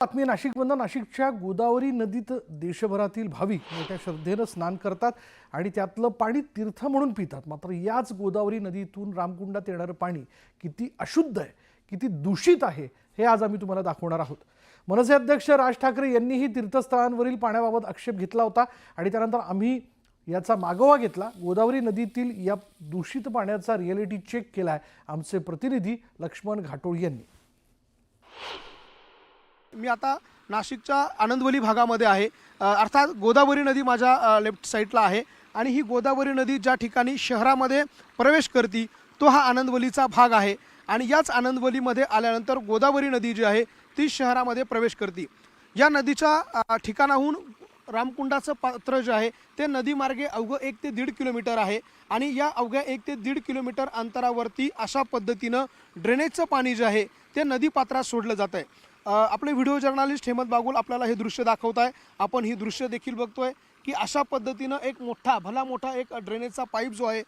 बातमी नाशिकमधनं. नाशिकच्या गोदावरी नदीत देशभरातील भाविक मोठ्या श्रद्धेनं स्नान करतात आणि त्यातलं पाणी तीर्थ म्हणून पितात. मात्र याच गोदावरी नदीतून रामकुंडात येणारं पाणी किती अशुद्ध आहे किती दूषित आहे हे आज आम्ही तुम्हाला दाखवणार आहोत. मनसे अध्यक्ष राज ठाकरे यांनीही तीर्थस्थळांवरील पाण्याबाबत आक्षेप घेतला होता आणि त्यानंतर आम्ही याचा मागोवा घेतला. गोदावरी नदीतील या दूषित पाण्याचा रिअलिटी चेक केला आहे आमचे प्रतिनिधी लक्ष्मण घाटोळ यांनी. मी आता नाशिकच्या आनंदवली भागामध्ये आहे. अर्थात गोदावरी नदी माझ्या लेफ्ट साईडला आहे. आणि ही गोदावरी नदी ज्या ठिकाणी शहरामध्ये प्रवेश करते तो हा आनंदवलीचा भाग आहे. आणि याच आनंदवलीमध्ये आल्यानंतर गोदावरी नदी जी आहे ती शहरामध्ये प्रवेश करते. या नदीच्या ठिकाणाहून रामकुंडाचं पात्र जे आहे ते नदीमार्गे अवघं एक ते दीड किलोमीटर आहे. आणि या अवघ्या एक ते दीड किलोमीटर अंतरावरती अशा पद्धतीनं ड्रेनेजचं पाणी जे आहे ते नदी पात्रात सोडलं जात आहे आपले व्हिडिओ जर्नालिस्ट हेमंत बागुल आपल्याला हे दृश्य दाखवत आहे. आपण ही दृश्य देखील बघतोय की अशा पद्धतीनं एक मोठा भला मोठा एक ड्रेनेजचा पाईप जो आहे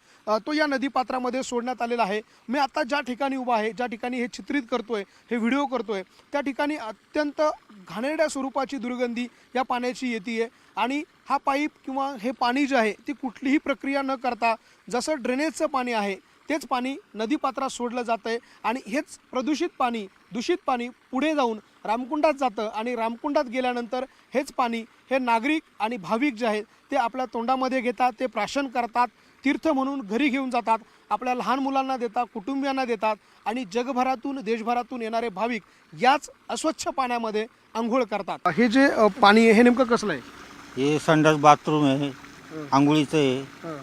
तो या नदीपात्रामध्ये सोडण्यात आलेला आहे. मी आता ज्या ठिकाणी उभा आहे ज्या ठिकाणी हे चित्रित करतोय हे व्हिडिओ करतोय त्या ठिकाणी अत्यंत घाणेरड्या स्वरूपाची दुर्गंधी या पाण्याची येते आणि हा पाईप किंवा हे पाणी जे आहे ती कुठलीही प्रक्रिया न करता जसं ड्रेनेजचं पाणी आहे तेच पाणी नदीपात्रात सोडलं जातं आहे आणि हेच प्रदूषित पाणी दूषित पाणी पुढे जाऊन रामकुंडात जातं आणि रामकुंडात गेल्यानंतर हेच पाणी हे नागरिक आणि भाविक जे आहेत ते आपल्या तोंडामध्ये घेतात ते प्राशन करतात तीर्थ म्हणून घरी घेऊन जातात आपल्या लहान मुलांना देतात कुटुंबियांना देतात आणि जगभरातून देशभरातून येणारे भाविक याच अस्वच्छ पाण्यामध्ये आंघोळ करतात. हे जे पाणी आहे हे नेमकं कसलं आहे? हे संडास बाथरूम आहे आंघोळीचं आहे.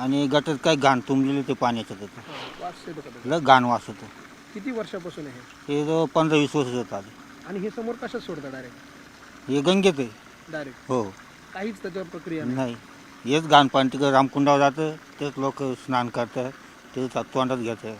आणि गटात काय घाण तुंबलेलं ते पाण्याचं त्याचं? लय घाण वास होतं किती वर्षापासून आहे हे? जो पंधरा वीस वर्ष होत आले आणि हे समोर कशात सोडतात डायरेक्ट हे गंगेत आहे. डायरेक्ट हो. काहीच त्याच्यावर प्रक्रिया नाही. नाही. हेच घाण पाणी तिकडे रामकुंडावर जातं तेच लोक स्नान करतात ते तोंडात घेतात.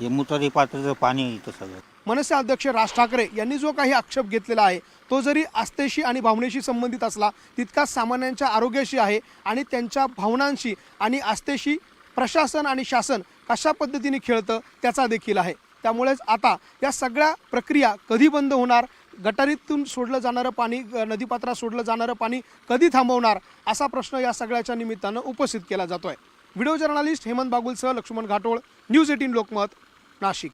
हे मुतारी पात्राचं पाणी आहे इथं सगळं. मनसे अध्यक्ष राज ठाकरे यांनी जो काही आक्षेप घेतलेला आहे तो जरी आस्थेशी आणि भावनेशी संबंधित असला तितकाच सामान्यांच्या आरोग्याशी आहे आणि त्यांच्या भावनांशी आणि आस्थेशी प्रशासन आणि शासन कशा पद्धतीने खेळतं त्याचा देखील आहे. त्यामुळेच आता या सगळ्या प्रक्रिया कधी बंद होणार गटारीतून सोडलं जाणारं पाणी नदीपात्रात सोडलं जाणारं पाणी कधी थांबवणार असा प्रश्न या सगळ्याच्या निमित्तानं उपस्थित केला जातोय. व्हिडिओ जर्नालिस्ट हेमंत बागुलसह लक्ष्मण घाटोळ न्यूज एटीन लोकमत नाशिक.